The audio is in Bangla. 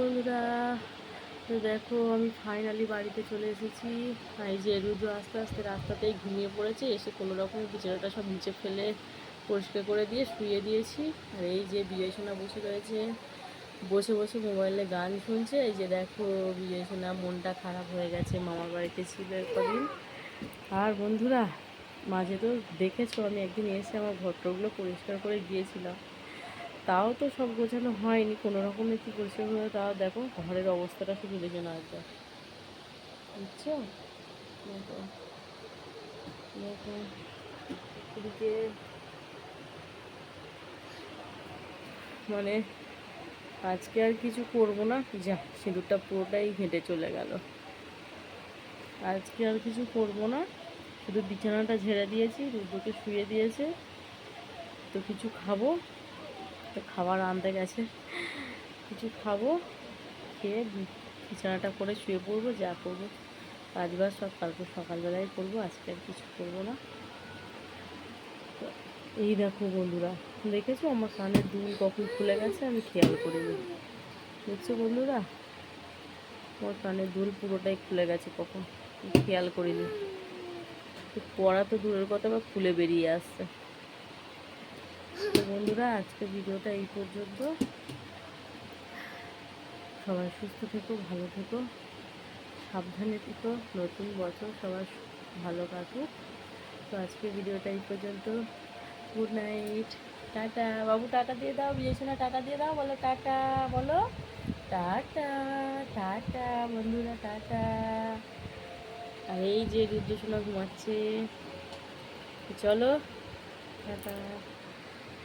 বন্ধুরা। তো দেখো, আমি ফাইনালি বাড়িতে চলে এসেছি। এই যে রুজু আস্তে আস্তে রাস্তাতেই ঘুমিয়ে পড়েছে, এসে কোনো রকম বিছানাটা সব নিচে ফেলে, পরিষ্কার করে দিয়ে শুয়ে দিয়েছি। আর এই যে বিজয় সোনা বসে রয়েছে, বসে বসে মোবাইলে গান শুনছে। এই যে দেখো, বিজয় সোনা মনটা খারাপ হয়ে গেছে, মামার বাড়িতে ছিল কদিন আর বন্ধুরা, মাঝে তো দেখেছ, আমি একদিন এসে আমার ঘরটাগুলো পরিষ্কার করে গিয়েছিলাম তাও তো সব গোছানো হয়নি, কোনো রকমে কি পরিষ্কার করে তাও দেখো, ঘরের অবস্থাটা শুধু দেখে না একবার। বুঝছ? এদিকে মানে আজকে আর কিছু করব না, যা, সিঁদুরটা পুরোটাই হেঁটে চলে গেল। আজকে আর কিছু করব না, শুধু বিছানাটা ঝেড়ে দিয়েছি, রুদ্রকে শুয়ে দিয়েছে, তো কিছু খাব। তো খাবার আনতে গেছে। কিছু খাব, খেয়ে বিছানাটা করে শুয়ে পড়ব, যা করব কাজ বাজ সব কালকে সকালবেলায় করব, আজকে আর কিছু করব না। এই দেখো বন্ধুরা, দেখেছ আমার কানের দুল কখন খুলে গেছে আমি খেয়াল করিনি। দেখছ বন্ধুরা? আমার কানের দুল পুরোটাই খুলে গেছে কখন খেয়াল করিনি। পড়া তো দূরের কথা বা খুলে বেরিয়ে আসছে। তো বন্ধুরা আজকে ভিডিওটা এই পর্যন্ত। সবাই সুস্থ থেকো, ভালো থেকো। সাবধানে থেকো, নতুন বছর সবার ভালো কাটুক। তো আজকে ভিডিওটা এই পর্যন্ত। Good night tata. বাবু, টাটা দিয়ে দাও বিজয়সোনা টাটা দিয়ে দাও, বলো টাটা বলো। টাটা টাটা, বন্ধুরা, টাটা। আর এই যে রুদ্রসোনা ঘুমাচ্ছে। চলো, টাটা।